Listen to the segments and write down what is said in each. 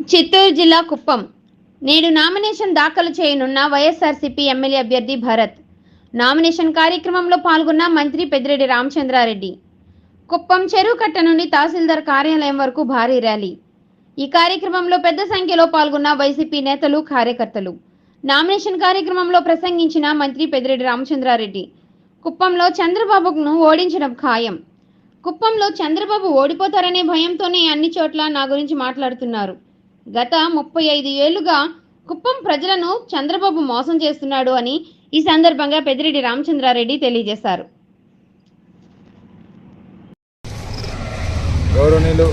చిత్తూరు జిల్లా కుప్పం. నేడు నామినేషన్ దాఖలు చేయనున్న వైఎస్ఆర్సీపీ ఎమ్మెల్యే అభ్యర్థి భరత్. నామినేషన్ కార్యక్రమంలో పాల్గొన్న మంత్రి పెద్దిరెడ్డి రామచంద్రారెడ్డి. కుప్పం చెరువు కట్ట నుండి తహసీల్దార్ కార్యాలయం వరకు భారీ ర్యాలీ. ఈ కార్యక్రమంలో పెద్ద సంఖ్యలో పాల్గొన్న వైసీపీ నేతలు కార్యకర్తలు. నామినేషన్ కార్యక్రమంలో ప్రసంగించిన మంత్రి పెద్దిరెడ్డి రామచంద్రారెడ్డి కుప్పంలో చంద్రబాబును ఓడించడం ఖాయం. కుప్పంలో చంద్రబాబు ఓడిపోతారనే భయంతోనే అన్ని చోట్ల నా గురించి మాట్లాడుతున్నారు. గత ముప్పై ఐదు ఏళ్ళుగా కుప్పం ప్రజలను చంద్రబాబు మోసం చేస్తున్నాడు అని ఈ సందర్భంగా పెద్దిరెడ్డి రామచంద్రారెడ్డి తెలియజేశారు. గౌరవనీయులు.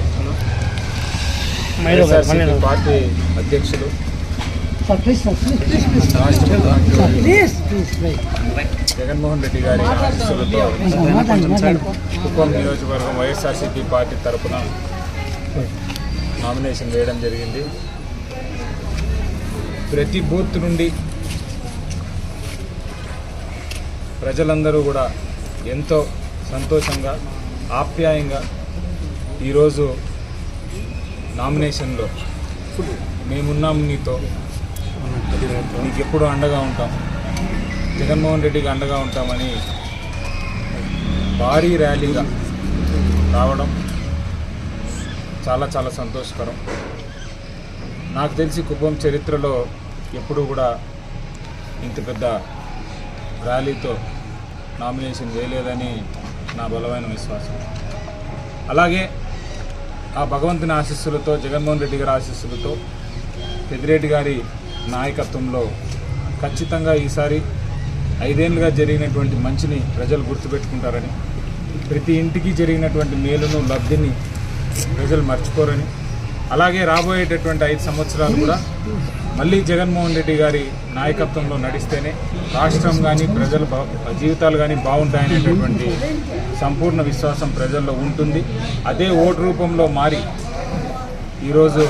పార్టీ అధ్యక్షులు. జగన్మోహన్ రెడ్డి గారి కుప్పం నియోజకవర్గం వైఎస్ఆర్సీపీ పార్టీ తరపున నామినేషన్ వేయడం జరిగింది. ప్రతి బూత్ నుండి ప్రజలందరూ కూడా ఎంతో సంతోషంగా ఆప్యాయంగా ఈరోజు నామినేషన్లో మేమున్నాం నీతో. నీకు ఎప్పుడు అండగా ఉంటాం. జగన్మోహన్ రెడ్డికి అండగా ఉంటామని భారీ ర్యాలీగా రావడం చాలా చాలా సంతోషకరం. నాకు తెలిసి కుప్పం చరిత్రలో ఎప్పుడూ కూడా ఇంత పెద్ద ర్యాలీతో నామినేషన్ వేయలేదని నా బలమైన విశ్వాసం. అలాగే ఆ భగవంతుని ఆశీస్సులతో జగన్మోహన్ రెడ్డి గారి ఆశీస్సులతో పెద్దిరెడ్డి గారి నాయకత్వంలో ఖచ్చితంగా ఈసారి ఐదేళ్ళుగా జరిగినటువంటి మంచిని ప్రజలు గుర్తుపెట్టుకుంటారని ప్రతి ఇంటికి జరిగినటువంటి మేలును లబ్ధిని ప్రజలు మర్చిపోరని. అలాగే రాబోయేటటువంటి ఐదు సంవత్సరాలు కూడా మళ్ళీ జగన్మోహన్ రెడ్డి గారి నాయకత్వంలో నడిస్తేనే రాష్ట్రం కానీ ప్రజల జీవితాలు కానీ బాగుంటాయనేటటువంటి సంపూర్ణ విశ్వాసం ప్రజల్లో ఉంటుంది. అదే ఓటు రూపంలో మారి ఈరోజు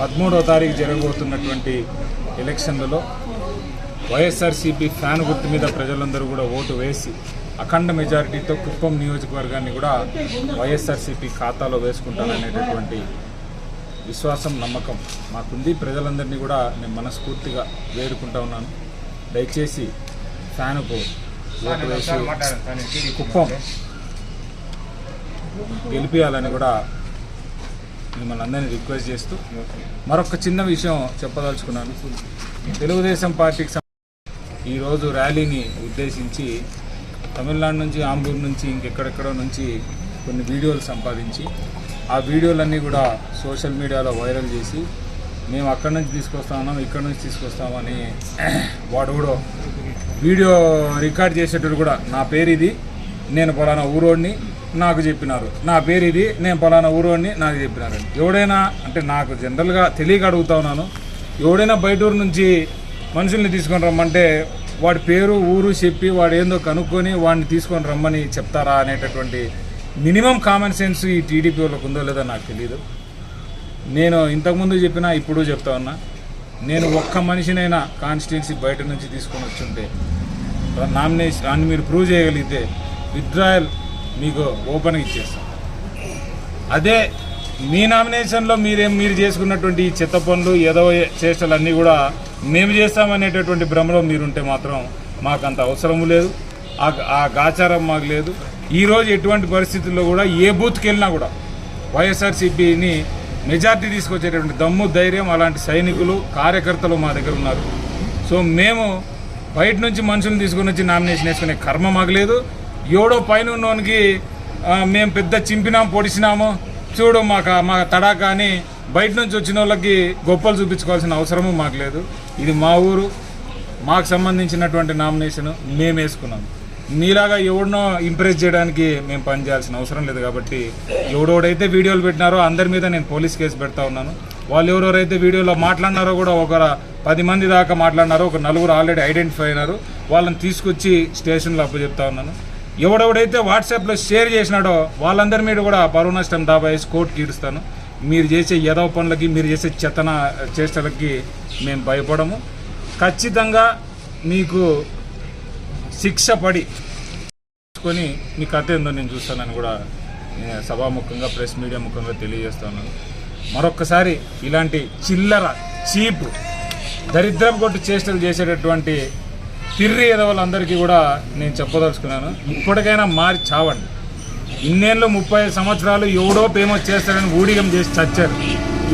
పదమూడవ తారీఖు జరగబోతున్నటువంటి ఎలక్షన్లలో వైఎస్ఆర్సీపీ ఫ్యాన్ గుర్తు మీద ప్రజలందరూ కూడా ఓటు వేసి అఖండ మెజారిటీతో కుప్పం నియోజకవర్గాన్ని కూడా వైఎస్ఆర్సీపీ ఖాతాలో వేసుకుంటారనేటటువంటి విశ్వాసం నమ్మకం మాకుంది. ప్రజలందరినీ కూడా నేను మనస్ఫూర్తిగా వేడుకుంటా ఉన్నాను. దయచేసి ఫ్యాన్కు ఓటు వేసి కుప్పం గెలిపించాలని కూడా మిమ్మల్ని అందరినీ రిక్వెస్ట్ చేస్తూ మరొక చిన్న విషయం చెప్పదలుచుకున్నాను. తెలుగుదేశం పార్టీకి ఈరోజు ర్యాలీని ఉద్దేశించి తమిళనాడు నుంచి ఆంబూర్ నుంచి ఇంకెక్కడెక్కడో నుంచి కొన్ని వీడియోలు సంపాదించి ఆ వీడియోలన్నీ కూడా సోషల్ మీడియాలో వైరల్ చేసి మేము అక్కడి నుంచి తీసుకొస్తామన్నాం ఇక్కడ నుంచి తీసుకొస్తామని వాడు కూడా వీడియో రికార్డ్ చేసేటప్పుడు కూడా నా పేరు ఇది నేను పలానా ఊరోడిని నాకు చెప్పినారు. నా పేరు ఇది నేను పలానా ఊరోడిని నాకు చెప్పినారు. ఎవడైనా అంటే నాకు జనరల్గా తెలియక అడుగుతా ఉన్నాను ఎవడైనా బయట ఊరు నుంచి మనుషుల్ని తీసుకొని రమ్మంటే వాడి పేరు ఊరు చెప్పి వాడు ఏందో కనుక్కొని వాడిని తీసుకొని రమ్మని చెప్తారా అనేటటువంటి మినిమం కామన్ సెన్స్ ఈ టీడీపీ వాళ్ళకు ఉందో లేదో నాకు తెలియదు నేను ఇంతకుముందు చెప్పినా ఇప్పుడు చెప్తా ఉన్నా. నేను ఒక్క మనిషినైనా కాన్స్టిట్యున్సీ బయట నుంచి తీసుకొని వచ్చుంటే నామినేషన్ అని మీరు ప్రూవ్ చేయగలిగితే విత్డ్రాయల్ మీకు ఓపెన్గా ఇచ్చేస్తాం. అదే మీ నామినేషన్లో మీరేం మీరు చేసుకున్నటువంటి ఈ చెత్త పనులు ఏదో చేష్టలన్నీ కూడా మేము చేస్తామనేటటువంటి భ్రమలో మీరుంటే మాత్రం మాకు అంత అవసరం లేదు. ఆ ఆ గాచారం మాకు లేదు. ఈరోజు ఎటువంటి పరిస్థితుల్లో కూడా ఏ బూత్కి వెళ్ళినా కూడా వైఎస్ఆర్సీపీని మెజార్టీ తీసుకొచ్చేటటువంటి దమ్ము ధైర్యం అలాంటి సైనికులు కార్యకర్తలు మా దగ్గర ఉన్నారు. సో మేము బయట నుంచి మనుషులను తీసుకుని వచ్చి నామినేషన్ వేసుకునే కర్మ మాకు లేదు. ఎవడో పైన ఉన్నోనికి మేము పెద్ద చింపినాం పొడిచినాము. చూడు మాకు మా తడాక అని బయట నుంచి వచ్చిన వాళ్ళకి గొప్పలు చూపించుకోవాల్సిన అవసరము మాకు లేదు. ఇది మా ఊరు మాకు సంబంధించినటువంటి నామినేషన్ మేము వేసుకున్నాం. మీలాగా ఎవడినో ఇంప్రెస్ చేయడానికి మేము పనిచేయాల్సిన అవసరం లేదు కాబట్టి ఎవడెవడైతే వీడియోలు పెట్టినారో అందరి మీద నేను పోలీస్ కేసు పెడతా ఉన్నాను. వాళ్ళు ఎవరెవరైతే వీడియోలో మాట్లాడినారో కూడా ఒక పది మంది దాకా మాట్లాడినారో ఒక నలుగురు ఆల్రెడీ ఐడెంటిఫై అయినారు. వాళ్ళని తీసుకొచ్చి స్టేషన్లో అప్పచెప్తా ఉన్నాను. ఎవడెవడైతే వాట్సాప్లో షేర్ చేసినాడో వాళ్ళందరి మీద కూడా పరువు నష్టం దాబా వేసి కోర్టుకి ఈడుస్తాను మీరు చేసే యదవ పనులకి మీరు చేసే చెత్తన చేష్టలకి మేము భయపడము. ఖచ్చితంగా మీకు శిక్ష పడి కొని మీ కథ ఏందో నేను చూస్తానని కూడా నేను సభాముఖంగా ప్రెస్ మీడియా ముఖంగా తెలియజేస్తాను. మరొక్కసారి ఇలాంటి చిల్లర చీప్ దరిద్రం కొట్టు చేష్టలు చేసేటటువంటి పిర్రి ఎదవలందరికీ కూడా నేను చెప్పదలుచుకున్నాను ఇప్పటికైనా మారి చావండి. ఇన్నేళ్ళు ముప్పై సంవత్సరాలు ఎవడో ఫేమస్ చేస్తారని ఊడిగం చేసి చచ్చారు.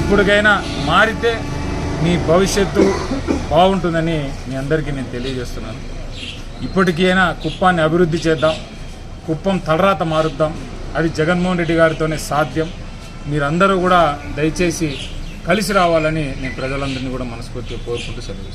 ఇప్పటికైనా మారితే మీ భవిష్యత్తు బాగుంటుందని మీ అందరికీ నేను తెలియజేస్తున్నాను. ఇప్పటికైనా కుప్పాన్ని అభివృద్ధి చేద్దాం కుప్పం తలరాత మారుద్దాం అది జగన్మోహన్ రెడ్డి గారితోనే సాధ్యం. మీరందరూ కూడా దయచేసి కలిసి రావాలని నేను ప్రజలందరినీ కూడా మనస్ఫూర్తిగా కోరుకుంటూ సెలవు